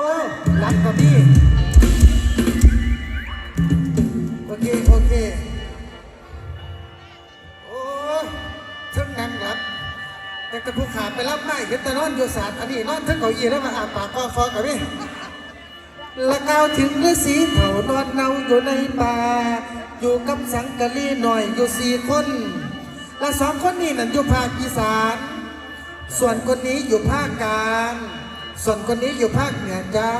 โอ้รับกับพี่โอเค โอเค โอ้ทึ่งนั่งรับ แต่กระผู้ขาไปรับไม่เห็นแต่นอนอยู่ศาสตร์อันนี้นอนทั้งเก้าอี้แล้วมาอาบปากก็ฟอกับพี่ละกล่าวถึงฤาษีเถานอนเนาอยู่ในป่า อยู่กับสังกะลีหน่อยอยู่สี่คน และสองคนนี้นั่นอยู่ภาคอีสาน ส่วนคนนี้อยู่ภาคกลาง ส่วนคนนี้อยู่ภาคเหนือเจ้า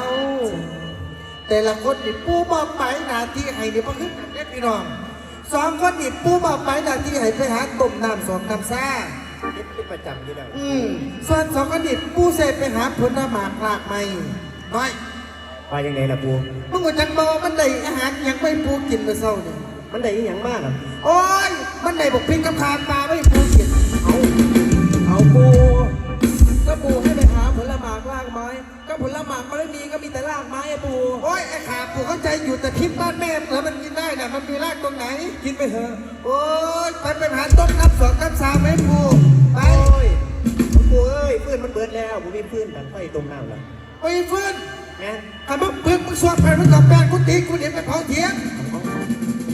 แต่ละคนนี่ปูบอกไปหนาที่ให้นี่พ่อขึ้นกันเด็ดพี่น้องสองคนนี่ปูบอกไปหนาที่ให้ไปหาต้มน้ำสองน้ำซ่าคิดเป็นประจำอยู่แล้วอืมส่วนสองคนนี่ปูเสไปหาผลหมากลากไม้น้อยว่ายังไงล่ะปูมึงก็จังบอกว่ามันได้อาหารหยังไม่ปูกินเมื่อเช้านี่มันได้อีหยังมากอะโอ้ยมันได้บอกพริกกับขาปลาไม่ปูกินเอาเอาปู ผลหมากมันไม่มีก็มีแต่รากไม้อะปูโอ้ยไอ้ขาปูเข้าใจอยู่แต่พริกบ้านแม่แล้วมันกินได้น่ะมันมีรากตรงไหน กินไปเถอะโอ้ยไปเป็นหาต้นน้ำสองน้ำสามไหมปูไปโอ้ยปูเอ้ยพื้นมันเบิดแล้วปูมีพื้นกันไฟตรงน้ำแล้วไปเพื่อนแม่นถ้ามึงเพื่อนมึงสวดไปมึงกับแป้งกูตีกูเดี๋ยวไปเผาเทียนมัน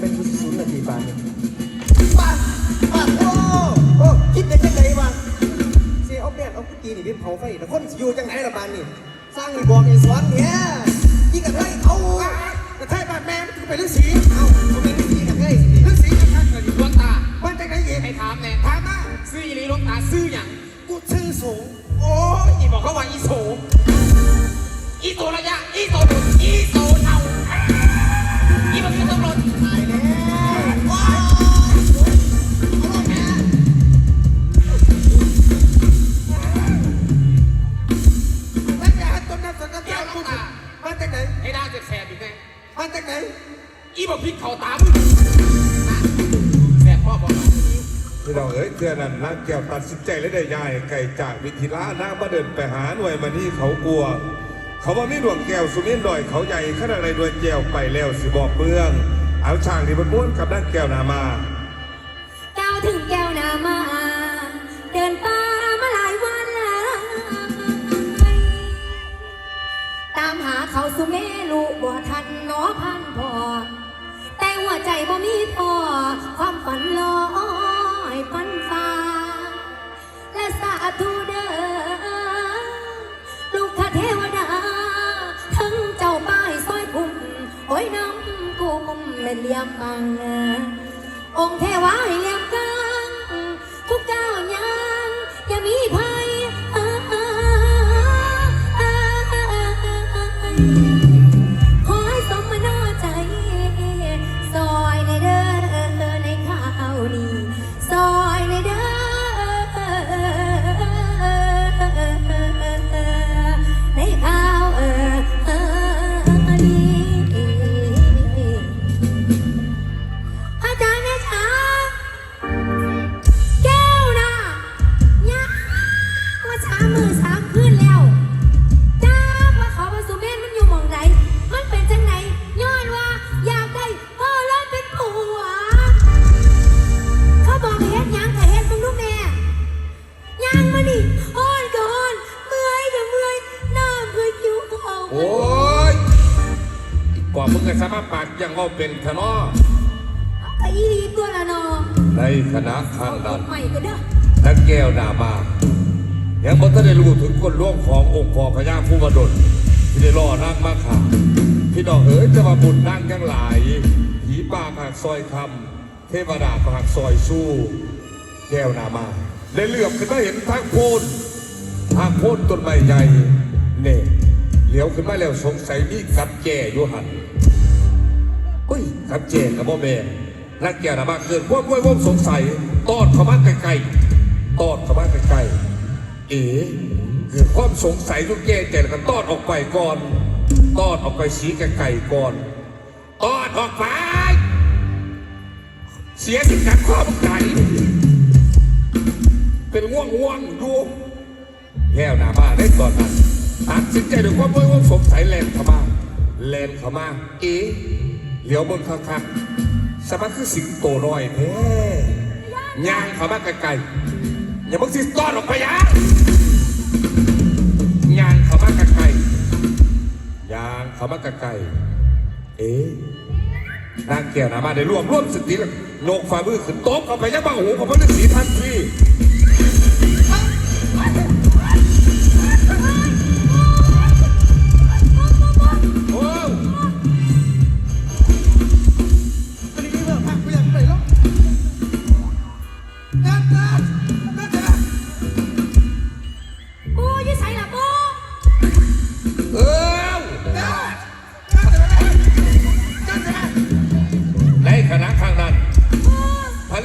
เป็นผู้ศูนย์นาทีบานนี่ป้าป้าโอ้โอ้คิดได้จังไงวะเสียเอาแป้งเอากุฏินี่เป็นเผาไฟแต่คนสิอยู่จังไหนล่ะบานนี่ สร้างนี่บอกนี่สอนเนี่ยที่กันให้เอาแต่ถ้าบ้านแม่มันเป็นฤาษีเอาเอาเป็นที่กันให้สิฤาษีจะทักเลยหลวงตาบ้านจากไหนอีกให้ถามแน่ถามมาซื้ออีหลีหลวงตาซื้ออย่างกูชื่อสูงโอ้ยอีบอกเขาว่าอีโสอีโสระยะอีโสดุอีโสเทาอีมันคือต นางแก้วตัดสินใจและได้ย้ายไก่จากวิธีล้านางมาเดินไปหาหน่วยมานี่เขากลัว เขาว่ามีดวงแก้วสุนินดอยเขาใหญ่ขนาดไรดวงแก้วไปแล้วสิบอกเมือง เอาช่างที่มันม้วนกับนางแก้วนามาก้าวถึงแก้วนามา เดินป่ามาหลายวันแล้วตามหาเขาสุเมลุบ่ทันหนอพันพอแต่หัวใจบ่มีพอความฝันลอ ธุเด้อลูกข้าเทวดา ทั้งเจ้าป้ายซอยคุ้มโอ้ยน้ำกุมเม่นเลี้ยมบังองค์เทวาให้เลี้ย อีกกว่ามึงไงสามารถปากยังว่าเป็นทะเนอไอ้อีรีตัวละนอในคณะข้างนั้นใหม่ก็เด้อนางแก้วนามายังบ่ทันได้รู้ถึงคนร่วงขององค์พ่อพญาผู้บดลที่ได้ล่อนางมาขาพี่น้องเอ๋ยจะมาบุญนางยังหลายผีป่าผากซอยคำเทวดาผากซอยสู้ แก้วนามาได้เหลือบขึ้นมาเห็นทางโพนทางโพนต้นไม้ใหญ่เน่เหลียวขึ้นมาแล้วสงสัยมีกับแก่อยู่หัน เฮ้ยกับแก่กับบ่แม่นักแก่นามาเกินวกพวกพวกสงสัยตอดเข้ามาใกล้ๆตอดเข้ามาใกล้ๆเอ๋เกิดความสงสัยทุกแก่แต่กันตอดออกไปก่อนตอดออกไปสีไก่ๆก่อนตอดออกไป เสียสิการความไก่เป็นง่วงง่วงดูแย่วหน้าบ้านได้ตอนนั้นตัดสินใจด้วยความไม่ว่าสงสัยแลนเข้ามาแลนเข้ามาเอ๊ะ เหลียวเบนข้างๆสมัครคือสิงโตน้อยแท้ย่างเขามาไกลๆอย่ามึงสิต้อนออกไปยังย่างเขามาไกลๆเขามาไกลๆเอ๊ะนางแก้วนามาได้ร่วบรวมสติแล้วโลกฝ่ามือขึ้นโต๊ะเข้าไปยังบ้าหูของพระฤาษีทันที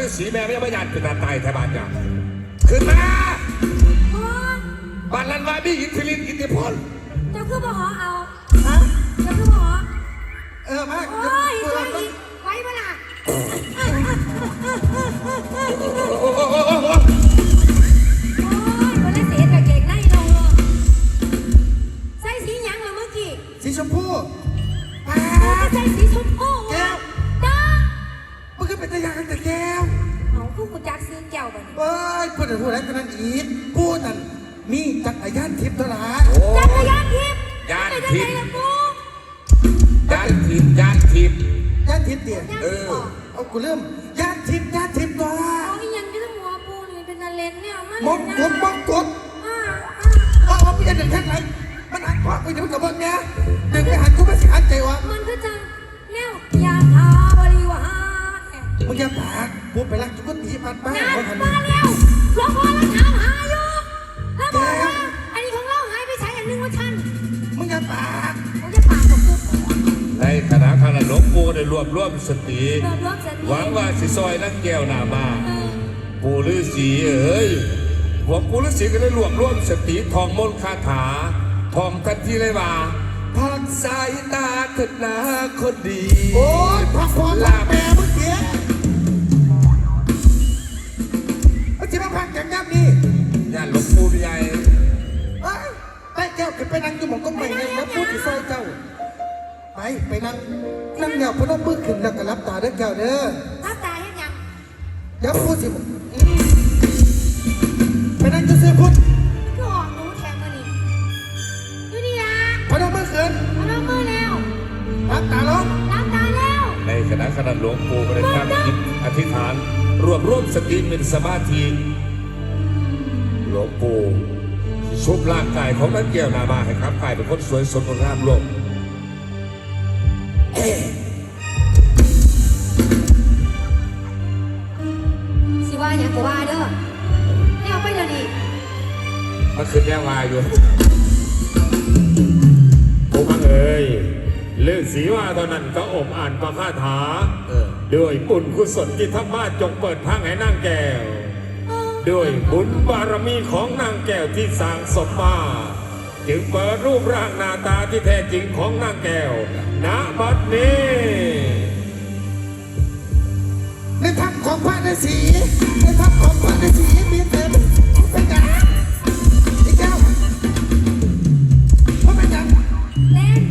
พระฤาษีแม่ไม่ยอมยานเป็นตาตายแทบานอย่างขึ้นมาปูบานลันวามีอิทธิฤทธิ์อิทธิพลเจ้าคือบ่หอเอาฮะเจ้าคือบ่หอเออมาโอ้ยเดี๋ยวไว้กูอีกไว้บ่ล่ะโอ้โหโอ้โหโอ้โหโอ้ยคนละเสียกับเก่งในเราเนอะใส่สีหยังเหรอเมื่อกี้สีชมพูป้าใส่สีชมพูแก้วจ้ามันก็เป็นตะยางแต่แก้วเอาคู่กู จักซื้อแก้วบ่นี่เอ้ยพูดถึงพูดแล้วก็นั่นอีกพูดนั่นมีจักรยานทิพย์ตัวละโอ้จักรยานทิพย์ยานไปทิพจัย์งไงล่ะปูยานทิพย์ยานทิพย์ ยานทิพย์เดียยานเอทิพย์อบ่เอากูเริ่มยานทิพย์ยานทิพย์ตัวเอาอีหยังอยู่ทั้งหัวปูนี่เป็นอะไรเนี่ยมันมองกดมองกดอ่าเอาเอาไปยันเด็กแค่ไหนมันหันขวาไปเดี๋ยวมันกับเบิ้งเนี่ยดึงไปหันกูไม่สิหันใจวะมันก็จัง มึงอย่าปากพูดไปรักจุกตีปันป้านั่นคนหันมาแล้วหลวงพ่อแล้วถามหาอยู่แล้วบอกว่าอันนี้ของเราหายไปใช้อันนึงว่าฉันมึงอย่าปากเขาจะปากกับกูในคณะข้างนั้นหลวงปู่ได้รวบรวมสติรวบรวมสติหวังว่าสิซอยนักแก้วหนามา ปู่ฤาษีเอ้ยพวกปู่ฤาษีก็ได้รวบรวมสติทองมนต์คาถา ทองทันทีเลยว่าพักสายตาเถิดนาคนดี โอ้ยพักพอลาแม่มึงเสีย เอาจิมาพักอย่างยับนี่ญาติหลวงปู่ใหญ่เอ้ยได้แก้วขึ้นไปนั่งอยู่หมองก็ไม่เงินแล้วพูดที่ซอยเจ้า ไปไปนั่งนั่งเดี๋ยวพนมมือขึ้นแล้วก็รับตาเด้อแก้วเด้อถ้าตายให้ยังเดี๋ยวพูดสิอืมไปนั่งจะเสื้อพุทธก็ออกหนูแทงมานี่อยู่นี่ละพนมมือขึ้นมาลงมือแล้วรับตาลงรับตาแล้ว ในคณะคณะหลวงปู่ก็ได้ตั้งจิตอธิษฐาน รวบรวมสติเป็นสมาธิหลวงปู่ชุบร่างกายของนักแก้วนามาให้ครับกลายเป็นคนสวยสดงดงามโลกสิว่าหยังก็ว่าเด้อแนวไปเลยดิมันคือแนววายอยู่ผมเอ๋ยเลือสีว่าตอนนั้นก็อมอ่านประคาถาเออ ด้วยบุญกุศลที่ธรรมาจงเปิดทางให้นางแก้ว ด้วยบุญบารมีของนางแก้วที่สร้างสมมาจึงเปิดรูปร่างหน้าตาที่แท้จริงของนางแก้วณบัดนี้ในทัพของพระฤาษีในทัพของพระฤาษีมีเต็มเป็นยังไอ้แก้วว่าเป็นยังเล่น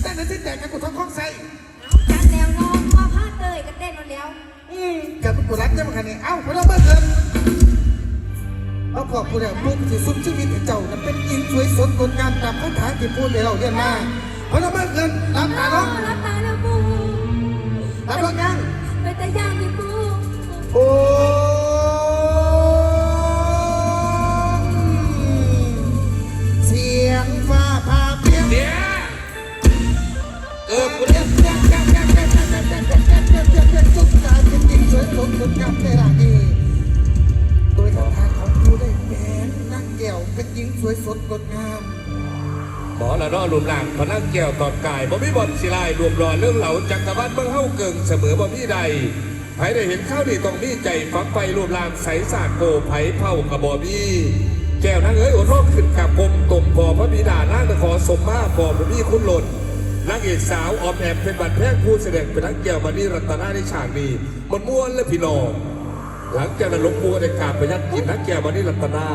แต่ในที่แตกกันกูทั้งข้องใส่ อืมกับกูรักจะมาขนาดนี้เอ้าพนมมือขึ้นเอาขอบคุณแล้วบุญที่สุดชีวิตเจ้านั้นเป็นอินสวยสดงดงามตามคาถาที่พูดในเราเรียนมา เป็นหญิงสวยสดงดงามหมอละเนาะรวมร่างพนักแก้วตอดกายบ่มีบ่อนสิลายรวมรอนเรื่องเหล่าจักรวรรดิเบิ่งเฮาเกิงเสมอบ่มีใดไผได้เห็นข้าวดีต้องมีใจฝักไฟรวมร่างใสสากโกไผเผากระบ่มีแก้วนางเอ้ยอดรอบขึ้นกับกลมตมพอพระบิดานางตะขอสมมาพอบ่มีคุณหล่นนางเอกสาวออมแอมเป็นบัตรแพงผู้แสดงเป็นนักแก้วมานี่รัตนาในฉากนี้มันม่วนและพี่น้องหลังจากนั้นหลวงปู่ได้กราบไปยัดกินนักแก้วมานี่รัตนา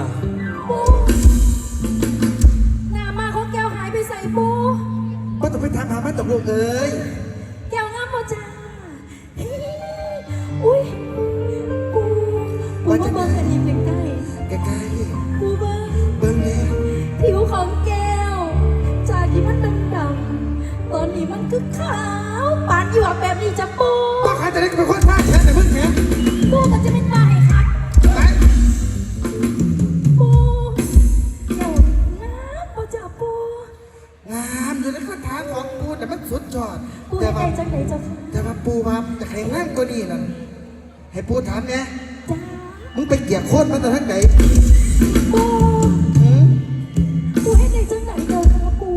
ก็ต้องไปทางหาแม่ตกลงเอ้ยแก้วงามบ่จ้าอุ้ยปูปูมาเบิ่งกันอีกใกล้ใกล้ๆปูเบิ่งๆเบิ่งแน่ผิวของแก้ว จากที่มันดำดตอนนี้มันคือขาวปานหยวกแบบนี้จะปูป้าขาจะได้เป็นคนท่าแค่แต่มึงแหมปูก็จะเป็นไม้ ให้ปูถามเนี่ยจ้ามึงไปเกี่ยโคตรมาแต่ทั้งไหนปูหืมปูให้ไงจังไหนเจ้าค่ะปู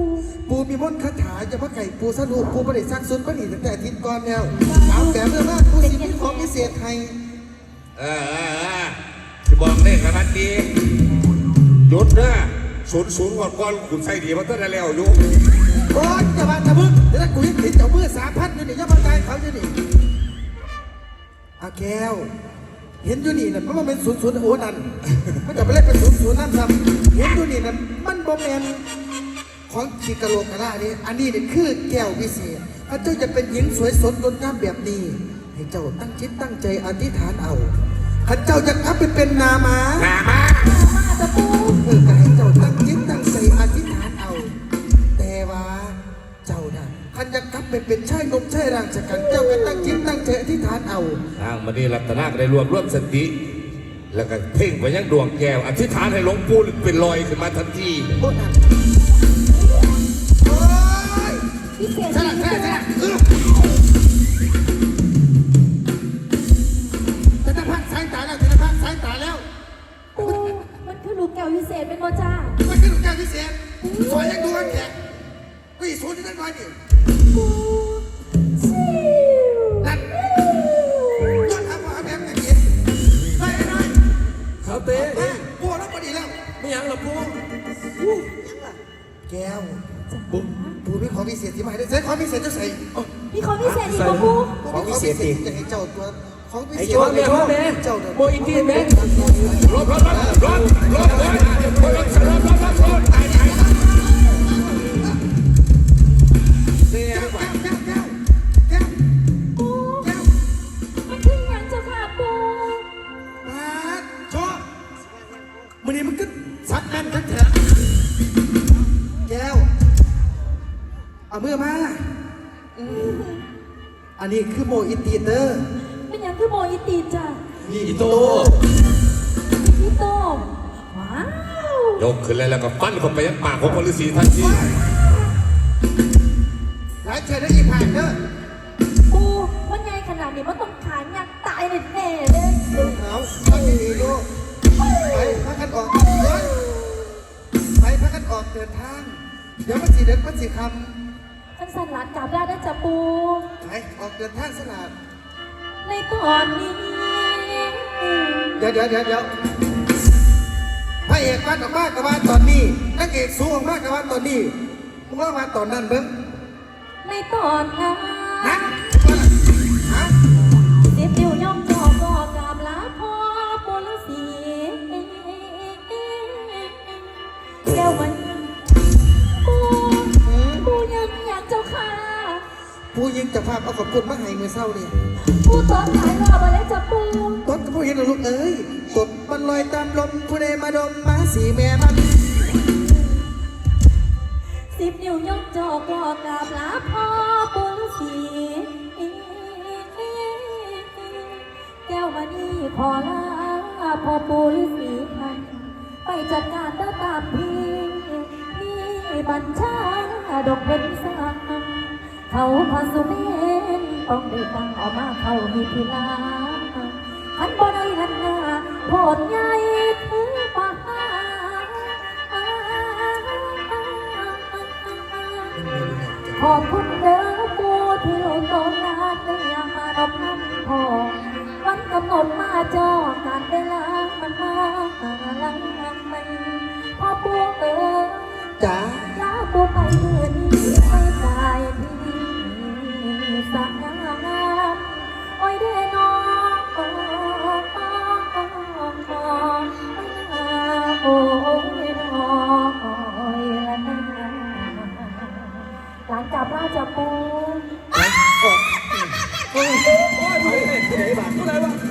ปูมีมนต์คาถาจะมาไก่ปูสรุปปูไม่ได้ซักซุนก็หนีตั้งแต่อาทิตย์ก่อนแล้วถามแต่เมื่อมากปูสิมีของพิเศษให้เออเออเออจะบอกเลขกันนั้นดีหยุดนะศูนย์ศูนย์ก่อนก่อนคุณใส่ดีมันต้องได้แล้วอยู่โอ๊ยจะมาทะมึงเดี๋ยวถ้ากูยังผิดเจ้ามือสามพันอยู่นี่อยังมาตายเขาอยู่นี่ อาแก้ว เห็นอยู่นี่นั่นมันบ่เป็นศูนย์ศูนย์โอ้นั่นมันจะไปเล่นเป็นศูนย์ศูนย์นั่นครับเห็นอยู่นี่นั่นมันบ่แมนของชิกาโลกาลานี่อันนี้เนี่ยคือแก้ววิเศษถ้าเจ้าจะเป็นหญิงสวยสดงดงามแบบนี้ให้เจ้าตั้งจิตตั้งใจอธิษฐานเอาถ้าเจ้าจะกลับไปเป็นนามานามามาจะปูางมาดีรัตนาก็ได้รวบรวมสติ แล้วก็เพ่งไปยังดวงแก้ว อธิษฐานให้หลวงปู่เป็นลอยขึ้นมาทันที ของพิเศษดิจะให้เจ้าตัวของพิเศษไอ้เจ้าแม่พ่อแม่เจ้าเด้อโมอินทีแม่รบรบรบรบรบรบรบรบรบรบรบรบตายตายเต้แก้วไปแก้วแก้วแก้วปูแก้วมันคือหยังเจ้าค่ะปูมาชอบมันนี่มันก็สักแน่นทั้งแถบแก้วเอามือมาอืมอั นนี้คือโมอินตีเตอร์เป็นหยังคือโมอิตีจ้าอีโตพี่โตว้าวยกขึ้นเลยแล้วก็ปั้นเข้าไปยังปากของพลฤาษีทันทีหลายเชิญได้อีกผ่านเด้อปูมันใหญ่ขนาดนี้มันต้องขายยักษ์ตายแน่ๆเลยเอาพักดีๆลูกไปพักกันออกเดินไปพักกันออกเดินทาง เดี๋ยวมันสีเด็ดมันสีคท่านสันหลานกลับได้นะจ๊ะปูำไปออก เดินทางสลาดในตอนนี้เดี๋ยวเดี๋ยวเดี๋ยวเดี๋ยวพระเอกวันออกมากับว่าตอนนี้นักเอกสูงออกมากับว่าตอนนี้มึงว่ามาตอนนั้นเบิ้งในตอนนั้ฮะน จะภาพเอาขอบคุณมาให้มือเศร้านี่ปูตอนขายรอบมาแล้วจ้ะปูตดก็ผู้เห็นเหรอลูกเอ้ยตดมันลอยตามลมผู้ใดมาดมมาสีแม่มันสิบนิ้วยกจอกก็กราบลาพ่อปุรสีแก้วมานี่ขอลาพ่อปุรสีพันไปจัดการเด้อตามพี่นี่บัญชาดอกเพ็ญสร้าง เขาพาสุเมนต้องได้ตั้งออกมาเขามีพิลาหันบ่ได้หันหน้าโพดใหญ่ถือปากหาขอบคุณเด้อปูที่ลงตรงงานในยามมานอบน้ำพอวันกำหนดมาจอการเวลามันมาหลังไม่พอปูเอ๋จ๋าลาปูไปเมื่อนี้ไม่ตาย จับราชปู โอ้ยโอ้ยโอ้ยโอ้ยโอ้ยโอ้ย